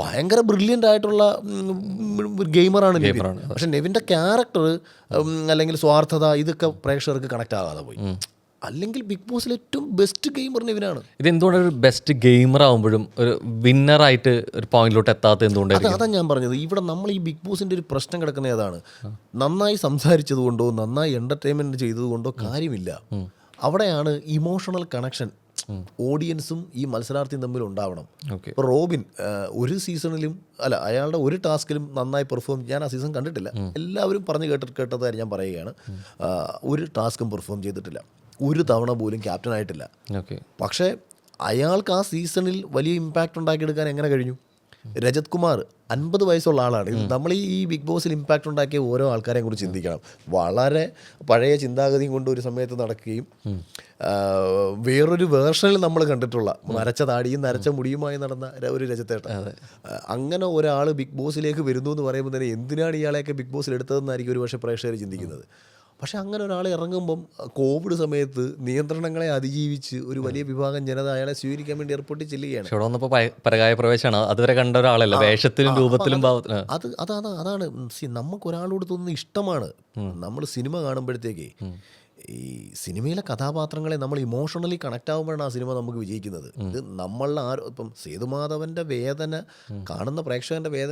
ഭയങ്കര ബ്രില്യന്റ് ആയിട്ടുള്ള ഗെയിമറാണ് നെവിൻ. ഗെയിമറാണ്, പക്ഷെ നെവിന്റെ ക്യാരക്ടർ അല്ലെങ്കിൽ സ്വാർത്ഥത ഇതൊക്കെ പ്രേക്ഷകർക്ക് കണക്ട് ആകാതെ പോയി. അല്ലെങ്കിൽ ബിഗ് ബോസിൽ ഏറ്റവും ബെസ്റ്റ് ഗെയിമർ നെവിനാണ്. ഇത് എന്തുകൊണ്ടാണ് ഒരു ബെസ്റ്റ് ഗെയിമർ ആകുമ്പോഴും ഒരു വിന്നറായിട്ട് ഒരു പോയിന്റിലോട്ട് എത്താത്ത എന്തുകൊണ്ട് അതാ ഞാൻ പറഞ്ഞത്. ഇവിടെ നമ്മൾ ഈ ബിഗ് ബോസിന്റെ ഒരു പ്രശ്നം കിടക്കുന്ന ഏതാണ്? നന്നായി സംസാരിച്ചത് കൊണ്ടോ നന്നായി എന്റർടൈൻമെന്റ് ചെയ്തതുകൊണ്ടോ കാര്യമില്ല. അവിടെയാണ് ഇമോഷണൽ കണക്ഷൻ ഓഡിയൻസും ഈ മത്സരാർത്ഥിയും തമ്മിൽ ഉണ്ടാവണം. ഓക്കെ. ഇപ്പോൾ റോബിൻ ഒരു സീസണിലും അല്ല അയാളുടെ ഒരു ടാസ്കിലും നന്നായി പെർഫോം ഞാൻ ആ സീസൺ കണ്ടിട്ടില്ല. എല്ലാവരും പറഞ്ഞു കേട്ട കേട്ടതായി ഞാൻ പറയുകയാണ്. ഒരു ടാസ്കും പെർഫോം ചെയ്തിട്ടില്ല. ഒരു തവണ പോലും ക്യാപ്റ്റൻ ആയിട്ടില്ല. ഓക്കെ. പക്ഷേ അയാൾക്ക് ആ സീസണിൽ വലിയ ഇമ്പാക്റ്റ് ഉണ്ടാക്കിയെടുക്കാൻ എങ്ങനെ കഴിഞ്ഞു? രജത് കുമാർ അൻപത് വയസ്സുള്ള ആളാണ്. നമ്മൾ ഈ ബിഗ് ബോസിൽ ഇമ്പാക്റ്റ് ഉണ്ടാക്കിയ ഓരോ ആൾക്കാരെയും കുറിച്ച് ചിന്തിക്കണം. വളരെ പഴയ ചിന്താഗതിയും കൊണ്ട് ഒരു സമയത്ത് നടക്കുകയും വേറൊരു വേർഷനിൽ നമ്മൾ കണ്ടിട്ടുള്ള നരച്ച താടിയും നരച്ച മുടിയുമായി നടന്ന ഒരു രജത്തേട്ട അങ്ങനെ ഒരാൾ ബിഗ് ബോസിലേക്ക് വരുന്നു എന്ന് പറയുമ്പോൾ തന്നെ എന്തിനാണ് ഇയാളെയൊക്കെ ബിഗ് ബോസിൽ എടുത്തതെന്നായിരിക്കും ഒരു പക്ഷേ പ്രേക്ഷകർ ചിന്തിക്കുന്നത്. പക്ഷേ അങ്ങനെ ഒരാൾ ഇറങ്ങുമ്പം കോവിഡ് സമയത്ത് നിയന്ത്രണങ്ങളെ അതിജീവിച്ച് ഒരു വലിയ വിഭാഗം ജനത അയാളെ സ്വീകരിക്കാൻ വേണ്ടി എയർപോർട്ടിൽ ചെല്ലുകയാണ്. ഇവിടെ വന്നപ്പോൾ പരകായ പ്രവേശമാണ് അതുവരെ കണ്ട ഒരാളല്ല. വേഷത്തിലും രൂപത്തിലും അത് അതാണ്. അതാണ് നമുക്ക് ഒരാളോട് തോന്നുന്ന ഇഷ്ടമാണ്. നമ്മൾ സിനിമ കാണുമ്പോഴത്തേക്ക് ഈ സിനിമയിലെ കഥാപാത്രങ്ങളെ നമ്മൾ ഇമോഷണലി കണക്ട് ആകുമ്പോഴാണ് ആ സിനിമ നമുക്ക് വിജയിക്കുന്നത്. ഇത് നമ്മളുടെ ആരോ ഇപ്പം സേതുമാധവന്റെ വേദന കാണുന്ന പ്രേക്ഷകന്റെ വേദന